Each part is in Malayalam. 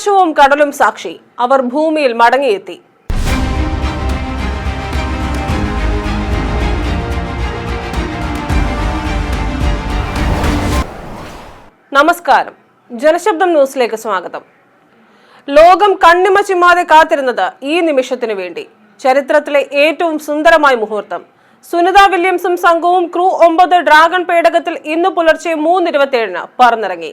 ആകാശവും കടലും സാക്ഷി. അവർ ഭൂമിയിൽ മടങ്ങിയെത്തി. നമസ്കാരം. ജനശബ്ദം ന്യൂസിലേക്ക് സ്വാഗതം. ലോകം കണ്ണിമ ചിമ്മാതെ കാത്തിരുന്നത് ഈ നിമിഷത്തിനു വേണ്ടി. ചരിത്രത്തിലെ ഏറ്റവും സുന്ദരമായ മുഹൂർത്തം. സുനിത വില്യംസും സംഘവും ക്രൂ ഒമ്പത് ഡ്രാഗൺ പേടകത്തിൽ ഇന്ന് പുലർച്ചെ മൂന്നിരുപത്തിയേഴിന് പറന്നിറങ്ങി.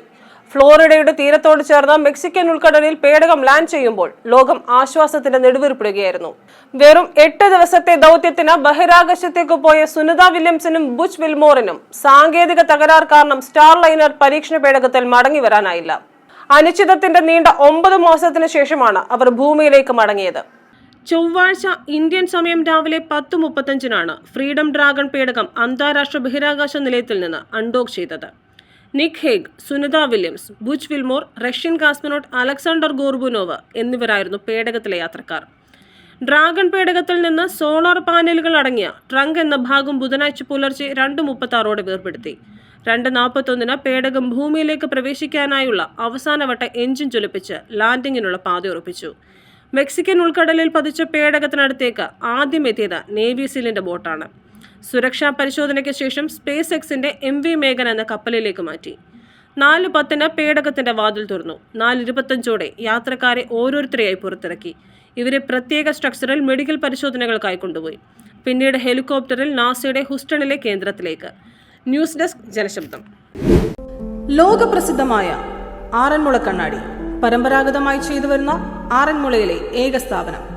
ഫ്ലോറിഡയുടെ തീരത്തോട് ചേർന്ന മെക്സിക്കൻ ഉൾക്കടലിൽ പേടകം ലാൻഡ് ചെയ്യുമ്പോൾ ലോകം ആശ്വാസത്തിന്റെ നെടുവീർപ്പിടുകയായിരുന്നു വെറും എട്ട് ദിവസത്തെ ദൗത്യത്തിന് ബഹിരാകാശത്തേക്ക് പോയ സുനിത വില്യംസിനും ബുച്ച് വിൽമോറിനും സാങ്കേതിക തകരാർ കാരണം സ്റ്റാർ ലൈനർ പരീക്ഷണ പേടകത്തിൽ മടങ്ങി വരാനായില്ല. അനിശ്ചിതത്തിന്റെ നീണ്ട ഒമ്പത് മാസത്തിന് ശേഷമാണ് അവർ ഭൂമിയിലേക്ക് മടങ്ങിയത്. ചൊവ്വാഴ്ച ഇന്ത്യൻ സമയം രാവിലെ പത്ത് മുപ്പത്തഞ്ചിനാണ് ഫ്രീഡം ഡ്രാഗൺ പേടകം അന്താരാഷ്ട്ര ബഹിരാകാശ നിലയത്തിൽ നിന്ന് അൺഡോക്ക് ചെയ്തത്. Nick Hague Sunita Williams Butch Wilmore Russian cosmonaut Alexander Gorbunov എന്നിവരായിരുന്നു പേടകത്തിലെ യാത്രക്കാർ. ഡ്രാഗൺ പേടകത്തിൽ നിന്ന് സോളാർ പാനലുകൾ അടങ്ങിയ ട്രങ്ക് എന്ന ഭാഗം ബുധനാഴ്ച പുലർച്ചെ രണ്ട് മുപ്പത്താറോടെ വേർപെടുത്തി. രണ്ട് നാൽപ്പത്തൊന്നിന് പേടകം ഭൂമിയിലേക്ക് പ്രവേശിക്കാനായുള്ള അവസാനവട്ട എഞ്ചിൻ ചൊലിപ്പിച്ച് ലാൻഡിങ്ങിനുള്ള പാത ഉറപ്പിച്ചു മെക്സിക്കൻ ഉൾക്കടലിൽ പതിച്ച പേടകത്തിനടുത്തേക്ക് ആദ്യം എത്തിയത് നേവി സീലിന്റെ ബോട്ടാണ്. സുരക്ഷാ പരിശോധനയ്ക്ക് ശേഷം സ്പേസ് എക്സിന്റെ എം വി മേഘൻ എന്ന കപ്പലിലേക്ക് മാറ്റി. നാല് പത്തിന് പേടകത്തിന്റെ വാതിൽ തുറന്നു. നാല് ഇരുപത്തഞ്ചോടെ യാത്രക്കാരെ ഓരോരുത്തരെയായി പുറത്തിറക്കി. ഇവരെ പ്രത്യേക സ്ട്രക്ചറിൽ മെഡിക്കൽ പരിശോധനകൾക്കായി കൊണ്ടുപോയി. പിന്നീട് ഹെലികോപ്റ്ററിൽ നാസയുടെ ഹുസ്റ്റണിലെ കേന്ദ്രത്തിലേക്ക്. News desk Janashabdam. ലോകപ്രസിദ്ധമായ ആറന്മുള കണ്ണാടി. പരമ്പരാഗതമായി ചെയ്തു വരുന്ന ആറന്മുളയിലെ ഏക സ്ഥാപനം.